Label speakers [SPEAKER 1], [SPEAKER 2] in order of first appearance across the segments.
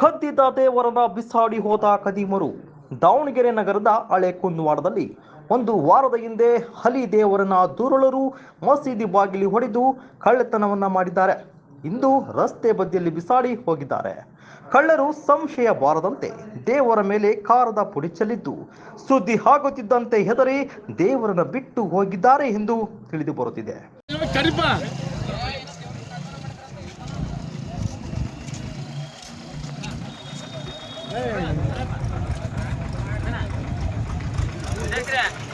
[SPEAKER 1] ಕದ್ದಿದ್ದ ದೇವರನ್ನ ಬಿಸಾಡಿ ಹೋದ ಕದೀಮರು ದಾವಣಗೆರೆ ನಗರದ ಹಳೆ ಕುಂದುವಾಡದಲ್ಲಿ ಒಂದು ವಾರದ ಹಿಂದೆ ಹಲಿ ದೇವರನ್ನ ದುರುಳರು ಮಸೀದಿ ಬಾಗಿಲಿ ಹೊಡೆದು ಕಳ್ಳತನವನ್ನ ಮಾಡಿದ್ದಾರೆ. ಇಂದು ರಸ್ತೆ ಬದಿಯಲ್ಲಿ ಬಿಸಾಡಿ ಹೋಗಿದ್ದಾರೆ. ಕಳ್ಳರು ಸಂಶಯ ಬಾರದಂತೆ ದೇವರ ಮೇಲೆ ಕಾರದ ಪುಡಿ ಚೆಲ್ಲಿದ್ದು, ಸುದ್ದಿ ಆಗುತ್ತಿದ್ದಂತೆ ಹೆದರಿ ದೇವರನ್ನ ಬಿಟ್ಟು ಹೋಗಿದ್ದಾರೆ ಎಂದು ತಿಳಿದು ಬರುತ್ತಿದೆ.
[SPEAKER 2] Gracias.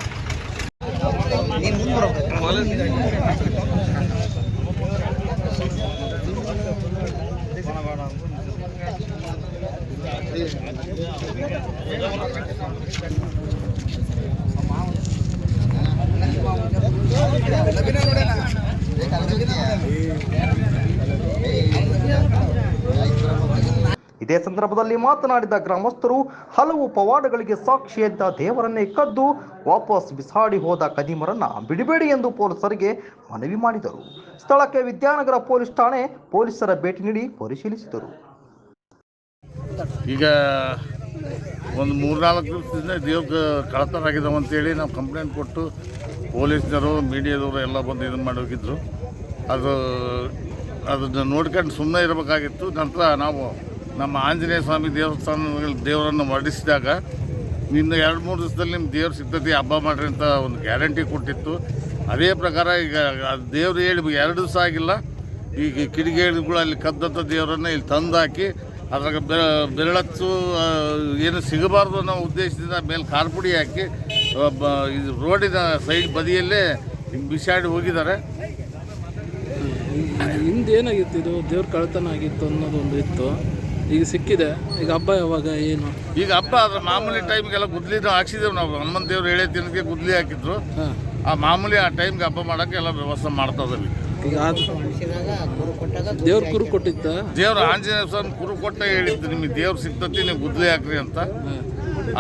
[SPEAKER 1] ಇದೇ ಸಂದರ್ಭದಲ್ಲಿ ಮಾತನಾಡಿದ ಗ್ರಾಮಸ್ಥರು, ಹಲವು ಪವಾಡಗಳಿಗೆ ಸಾಕ್ಷಿಯಿದ್ದ ದೇವರನ್ನೇ ಕದ್ದು ವಾಪಸ್ ಬಿಸಾಡಿ ಹೋದ ಕದೀಮರನ್ನ ಬಿಡಬೇಡಿ ಎಂದು ಪೊಲೀಸರಿಗೆ ಮನವಿ ಮಾಡಿದರು. ಸ್ಥಳಕ್ಕೆ ವಿದ್ಯಾನಗರ ಪೊಲೀಸ್ ಠಾಣೆ ಪೊಲೀಸರ ಭೇಟಿ ನೀಡಿ ಪರಿಶೀಲಿಸಿದರು.
[SPEAKER 2] ಈಗ ಒಂದು ಮೂರ್ನಾಲ್ಕು ದಿವಸದಿಂದ ದೇವ್ರ ಕಳತನ ಆಗಿದಾವೆ ಅಂತೇಳಿ ನಾವು ಕಂಪ್ಲೇಂಟ್ ಕೊಟ್ಟು ಪೊಲೀಸ್ನವರು, ಮೀಡಿಯಾದವರು ಎಲ್ಲ ಬಂದು ಇದನ್ನು ಮಾಡಿ ಹೋಗಿದ್ರು. ಅದು, ಅದನ್ನು ನೋಡ್ಕೊಂಡು ಸುಮ್ಮನೆ ಇರಬೇಕಾಗಿತ್ತು. ನಂತರ ನಾವು ನಮ್ಮ ಆಂಜನೇಯ ಸ್ವಾಮಿ ದೇವಸ್ಥಾನಗಳ ದೇವರನ್ನು ಹೊರಡಿಸಿದಾಗ ಇನ್ನು ಎರಡು ಮೂರು ದಿವಸದಲ್ಲಿ ನಿಮ್ಮ ದೇವ್ರು ಸಿದ್ಧತೆ ಹಬ್ಬ ಮಾಡ್ರಿ ಅಂತ ಒಂದು ಗ್ಯಾರಂಟಿ ಕೊಟ್ಟಿತ್ತು. ಅದೇ ಪ್ರಕಾರ ಈಗ ದೇವ್ರು ಹೇಳಿ ಎರಡು ದಿವಸ ಆಗಿಲ್ಲ. ಈಗ ಕಿಡಿಗೇಡಿಗಳು ಅಲ್ಲಿ ಕದ್ದಂಥ ದೇವರನ್ನು ಇಲ್ಲಿ ತಂದಾಕಿ ಅದ್ರಾಗ ಬೆ- ಬೆರಳಚ್ಚು ಏನು ಸಿಗಬಾರ್ದು ಅನ್ನೋ ಉದ್ದೇಶದಿಂದ ಮೇಲೆ ಕಾರ್ಪುಡಿ ಹಾಕಿ ಇದು ರೋಡಿನ ಸೈಡ್ ಬದಿಯಲ್ಲೇ ಬಿಸಾಡಿ ಹೋಗಿದ್ದಾರೆ.
[SPEAKER 3] ಹಿಂದೇನಾಗಿತ್ತು ಇದು? ದೇವ್ರ ಕಳ್ತನ ಆಗಿತ್ತು ಅನ್ನೋದು ಒಂದು ಇತ್ತು. ಈಗ ಸಿಕ್ಕಿದೆ. ಈಗ ಹಬ್ಬ ಯಾವಾಗ ಏನು?
[SPEAKER 2] ಈಗ ಹಬ್ಬ ಅದ್ರ ಮಾಮೂಲಿ ಟೈಮ್ಗೆಲ್ಲ ಗುದ್ಲಿ ಹಾಕ್ಸಿದೇವೆ ನಾವು. ಹನುಮಂತ ದೇವ್ರು ಹೇಳೇ ದಿನಕ್ಕೆ ಗುದ್ಲಿ ಹಾಕಿದ್ರು. ಆ ಮಾಮೂಲಿ ಆ ಟೈಮ್ಗೆ ಹಬ್ಬ ಮಾಡೋಕ್ಕೆ ಎಲ್ಲ ವ್ಯವಸ್ಥೆ ಮಾಡ್ತಾ ಇದ್ದೀವಿ
[SPEAKER 3] ಈಗ. ದೇವ್ರ ಕುರು ಕೊಟ್ಟಿತ್ತ?
[SPEAKER 2] ದೇವ್ರ ಆಂಜನೇಯ ಸ್ವಾಮಿ ಕುರು ಕೊಟ್ಟ ಹೇಳಿದ್ದು ನಿಮಗೆ ದೇವ್ರು ಸಿಕ್ತತಿ ನೀವು ಗುದ್ಲಿ ಹಾಕ್ರಿ ಅಂತ.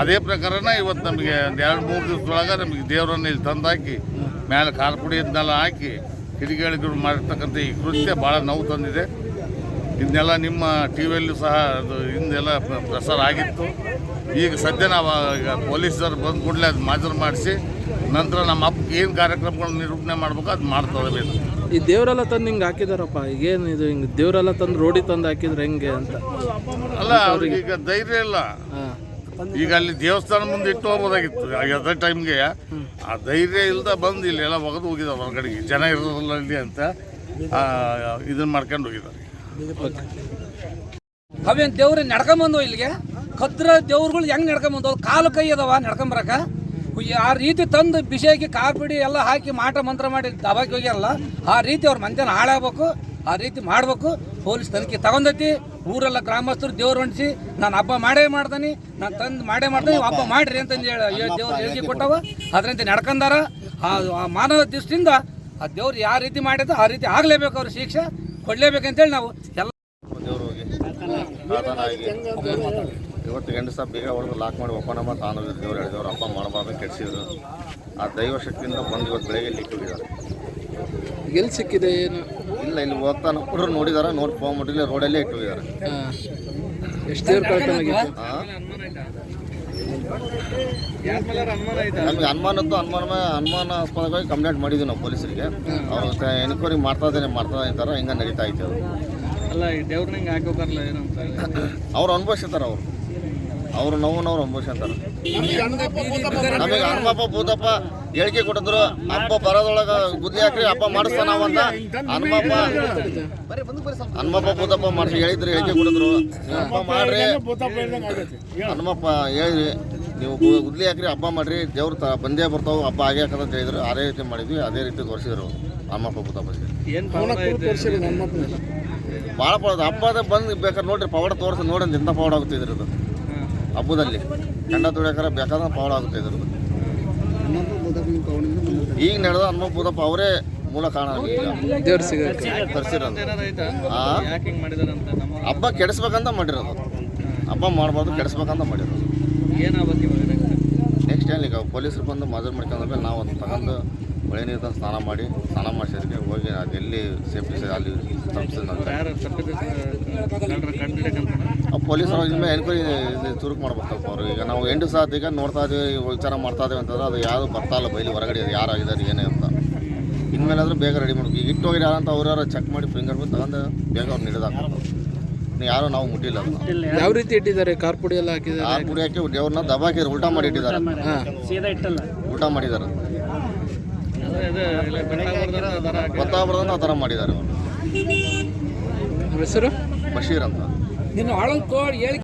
[SPEAKER 2] ಅದೇ ಪ್ರಕಾರನ ಇವತ್ತು ನಮಗೆ ಒಂದು ಎರಡು ಮೂರು ದಿವಸದೊಳಗೆ ನಮಗೆ ದೇವರನ್ನ ಇಲ್ಲಿ ತಂದಾಕಿ ಮೇಲೆ ಖಾರ ಪುಡಿ ಇದನ್ನೆಲ್ಲ ಹಾಕಿ ಕಿಡಿಗೇಳಿಗಳು ಮಾಡಿರ್ತಕ್ಕಂಥ ಈ ಕೃತ್ಯ ಭಾಳ ನೋವು ತಂದಿದೆ. ಇದನ್ನೆಲ್ಲ ನಿಮ್ಮ ಟಿ ವಿಯಲ್ಲೂ ಸಹ ಅದು ಹಿಂದೆಲ್ಲ ಪ್ರಸಾರ ಆಗಿತ್ತು. ಈಗ ಸದ್ಯ ನಾವು ಈಗ ಪೊಲೀಸರು ಬಂದ ಕೂಡಲೇ ಅದು ಮಾಜರು ಮಾಡಿಸಿ ನಂತರ ನಮ್ಮ ಅಪ್ಪ ಏನು ಕಾರ್ಯಕ್ರಮಗಳನ್ನ ನಿರೂಪಣೆ ಮಾಡ್ಬೇಕು ಅದು ಮಾಡ್ತಾ ಇದ್ದೀವಿ
[SPEAKER 3] ಈ ದೇವರೆಲ್ಲ ತಂದು ಹಿಂಗೆ ಹಾಕಿದಾರಪ್ಪ ಈಗೇನು ಇದು ಹಿಂಗೆ ದೇವರೆಲ್ಲ ತಂದು ರೋಡಿ ತಂದು ಹಾಕಿದ್ರೆ ಹೆಂಗೆ ಅಂತ?
[SPEAKER 2] ಅಲ್ಲ ಅವ್ರಿಗೆ ಈಗ ಧೈರ್ಯ ಇಲ್ಲ. ಈಗ ಅಲ್ಲಿ ದೇವಸ್ಥಾನ ಮುಂದೆ ಇಟ್ಟು ಹೋಗ್ಬೋದಾಗಿತ್ತು. ಅದೇ ಟೈಮ್ಗೆ ಆ ಧೈರ್ಯ ಇಲ್ಲದ ಬಂದು ಇಲ್ಲಿ ಎಲ್ಲ ಒಗೆದು ಹೋಗಿದ್ದಾರೆ ಹೊರಗಡೆಗೆ. ಜನ ಇರೋದಿಲ್ಲ ಇಲ್ಲಿ ಅಂತ ಇದನ್ನ ಮಾಡ್ಕೊಂಡು ಹೋಗಿದ್ದಾರೆ
[SPEAKER 4] ಅವೇನ್ ದೇವ್ರ ನಡ್ಕೊಂಬಂದು ಇಲ್ಲಿಗೆ. ಕದ್ರ ದೇವ್ರುಗಳು ಹೆಂಗ್ ನಡ್ಕೊಂಬಂದು ಕಾಲು ಕೈ ಅದಾವ ನಡ್ಕೊಂಬರಕ. ಆ ರೀತಿ ತಂದು ಬಿಸಿಯಾಗಿ ಕಾಪಿಡಿ ಎಲ್ಲ ಹಾಕಿ ಮಾಟ ಮಂತ್ರ ಮಾಡಿ ದಬಾಕಿ ಹೋಗ್ಯಾರಲ್ಲ ಆ ರೀತಿ ಅವ್ರ ಮಂದಿನ ಹಾಳಾಗಬೇಕು ಆ ರೀತಿ ಮಾಡಬೇಕು. ಪೊಲೀಸ್ ತನಿಖೆ ತಗೊಂಡೈತಿ. ಊರೆಲ್ಲ ಗ್ರಾಮಸ್ಥರು ದೇವ್ರು ಹೊಂಟಿಸಿ ನಾನು ಹಬ್ಬ ಮಾಡೇ ಮಾಡ್ತಾನೆ ನಾನು ತಂದು ಮಾಡೇ ಮಾಡ್ತಾನೆ ಹಬ್ಬ ಮಾಡ್ರಿ ಅಂತಂದು ಹೇಳಿ ದೇವ್ರು ಹೇಳಿಕೆ ಕೊಟ್ಟವ. ಅದರಿಂದ ನಡ್ಕೊಂಡಾರ ಆ ಆ ಮಾನವ ದೃಷ್ಟಿಯಿಂದ ಆ ದೇವ್ರು ಯಾವ ರೀತಿ ಮಾಡಿದ ಆ ರೀತಿ ಆಗಲೇಬೇಕು ಅವ್ರ ಶಿಕ್ಷೆ. ಕೊಡಲೇಬೇಕಂತೇಳಿ ನಾವು ಎಲ್ಲ
[SPEAKER 5] ದೇವ್ರು ಹೋಗಿ ಸಾಧನ ಆಗಿ ಇವತ್ತು ಗಂಡಸ ಬೇಗ ಹೊಡೆದು ಲಾಕ್ ಮಾಡಿ ಒಪ್ಪನ ನಮ್ಮ ತಾನು ದೇವ್ರು ಹೇಳಿದವ್ರು ಅಪ್ಪ ಮಾಡಬಾರ್ದು ಕೆಡಿಸಿದ್ರು ಆ ದೈವ ಶಕ್ತಿಯಿಂದ ಬಂದು ಇವತ್ತು ಬೆಳಗ್ಗೆ ಇಲ್ಲಿ ಹೋಗಿದ್ದಾರೆ
[SPEAKER 3] ಎಲ್ಲಿ ಸಿಕ್ಕಿದೆ ಏನು?
[SPEAKER 5] ಇಲ್ಲ ಇಲ್ಲಿ ಹೋಗ್ತಾ ಹುಡುಗರು ನೋಡಿದಾರೆ ನೋಡಿ ಫೋನ್ ಮಾಡಿಲ್ಲ ರೋಡಲ್ಲೇ ಇಟ್ಟು ಹೋಗಿದ್ದಾರೆ
[SPEAKER 3] ಎಷ್ಟು ದೇವ್ರ ಕಳ್ತನ
[SPEAKER 5] ನಮಗೆ ಅನುಮಾನದ್ದು ಅನುಮಾನ ಅನುಮಾನಾಸ್ಪದವಾಗಿ ಕಂಪ್ಲೇಂಟ್ ಮಾಡಿದ್ವಿ ನಾವು ಪೊಲೀಸರಿಗೆ. ಅವ್ರು ಎನ್ಕ್ವೈರಿ ಮಾಡ್ತಾ ಇದ್ದೇನೆ ಮಾಡ್ತಾ ಇದ್ದಾರೆ ಹಿಂಗೆ ನಡೀತಾ ಐತೆ ಅದು.
[SPEAKER 4] ಅಲ್ಲ ಈ ದೇವ್ರನ್ನ ಹಿಂಗೆ ಹಾಕೋಕಾರಲ್ಲ ಏನಂತ?
[SPEAKER 5] ಅವ್ರು ಅನುಭವಿಸ್ತಾರೆ ಅವರು. ಅವರು ನೋವನ್ನು ಅವ್ರು ಅನುಭವಿಸ್ತಾರೆ ನಮಗೆ ಹನುಮಪ್ಪ ಭೂತಪ್ಪ ಹೇಳಿಕೆ ಕೊಟ್ಟಿದ್ರು. ಅಪ್ಪ ಬರೋದೊಳಗ ಗುದ್ಲಿ ಹಾಕ್ರಿ ಹಬ್ಬ ಮಾಡಿಸ್ತಾ ನಾವಂತ ಅಂತ. ಹನುಮಪ್ಪ ಹನುಮಪ್ಪ ಭೂತಪ್ಪ ಮಾಡಿಸಿ ಹೇಳಿದ್ರು ಹೇಳಿಕೆ ಕೊಟ್ಟಿದ್ರು. ನೀವು ಹಬ್ಬ ಮಾಡ್ರಿ. ಹನುಮಪ್ಪ ಹೇಳಿ. ನೀವು ಗುದ್ಲಿ ಹಾಕ್ರಿ ಹಬ್ಬ ಮಾಡ್ರಿ. ದೇವ್ರ ತ ಬಂದೇ ಬರ್ತಾವ ಹಬ್ಬ ಆಗೇ ಹಾಕಂತ ಹೇಳಿದ್ರು. ಅದೇ ರೀತಿ ಮಾಡಿದ್ವಿ ಅದೇ ರೀತಿ ತೋರಿಸಿದ್ರು ಹನುಮಪ್ಪ ಭೂತಪ್ಪ ಭಾಳ ಅಪ್ಪ ಹಬ್ಬದ ಬಂದು ಬೇಕಾದ್ರೆ ನೋಡ್ರಿ ಪವಾಡ ತೋರಿಸಿ ನೋಡಿ ಇಂಥ ಪವಾಡ ಆಗುತ್ತಿದ್ರು ಇದ್ರದ್ದು. ಹಬ್ಬದಲ್ಲಿ ಕಂಡ ತುಳಿಯಾಕರ ಬೇಕಾದ್ರೆ ಪಾವಳ ಆಗುತ್ತೆ ಇದ್ರ ಈಗ ನಡೆದ ಹನುಮ ಬುಧಪ್ಪ ಅವರೇ ಮೂಲ ಕಾರಣ ಹಬ್ಬ ಕೆಡಿಸ್ಬೇಕಂತ ಮಾಡಿರೋದು. ಹಬ್ಬ ಮಾಡಬಾರ್ದು, ಕೆಡಿಸ್ಬೇಕಂತ ಮಾಡಿರೋದು. ನೆಕ್ಸ್ಟ್ ಏನು ಈಗ ಪೊಲೀಸರು ಬಂದು ಮಜರ್ ಮಾಡ್ಕೊಂಡ್ಮೇಲೆ ನಾವು ಅದನ್ನ ತಗೊಂಡು ಮಳೆ ನೀರು ತಂದು ಸ್ನಾನ ಮಾಡಿ, ಸ್ನಾನ ಮಾಡಿಸಿದಕ್ಕೆ ಹೋಗಿ ಅದೆಲ್ಲಿ ಸೇಫ್ಟಿ ಅಲ್ಲಿ ತಪ್ಪಿಸಿದ ಪೊಲೀಸರು ಇನ್ಮೇಲೆ ಎನ್ಕ್ವೈರಿ ಚುರುಕು ಮಾಡ್ಬೇಕಪ್ಪ ಅವರು. ಈಗ ನಾವು ಎಂಟು ಸಾತ್ ಈಗ ನೋಡ್ತಾ ಇದೀವಿ ವಿಚಾರ ಮಾಡ್ತಾ ಇದೀವಿ ಅಂತಂದ್ರೆ ಅದು ಯಾರು ಬರ್ತಾ ಇಲ್ಲ ಬೈಲಿ ಹೊರಗಡೆ ಅದು ಯಾರಾಗಿದ್ದಾರೆ ಏನೇ ಅಂತ. ಇನ್ಮೇಲೆ ಆದರೂ ಬೇಗ ರೆಡಿ ಮಾಡ್ಬೇಕು. ಈಗ ಇಟ್ಟು ಹೋಗಿದ್ದಾರೆ ಅಂತ ಅವ್ರು ಚೆಕ್ ಮಾಡಿ ಫಿಂಗರ್ ಪ್ರಿಂಟ್ ತಗೊಂಡು ಬೇಗ ಅವ್ರು ಹಿಡಿದಾಕ್ಬೇಕು ಯಾರು ನಾವು ಮುಟ್ಟಿಲ್ಲ
[SPEAKER 3] ಯಾವ ರೀತಿ ಇಟ್ಟಿದ್ದಾರೆ? ಕಾರ್ ಪುಡಿ ಎಲ್ಲ ಹಾಕಿದ್ದಾರೆ?
[SPEAKER 5] ಕಾರ್ ಪುಡಿ ಹಾಕಿ ದೇವ್ರನ್ನ ದಬಾಕಿ ಊಟ ಮಾಡಿ ಇಟ್ಟಿದ್ದಾರೆ. ಊಟ ಮಾಡಿದ್ದಾರೆ. ಗೊತ್ತಾಗ್ಬಾರ್ದು ಆ ಥರ ಮಾಡಿದ್ದಾರೆ
[SPEAKER 3] ಅವರು ಹೆಸರು?
[SPEAKER 5] ಬಶೀರ್ ಅಂತ.
[SPEAKER 4] ನಿನ್ನ ಆಳಲ್ ತೋಡ್ ಹೇಳಿ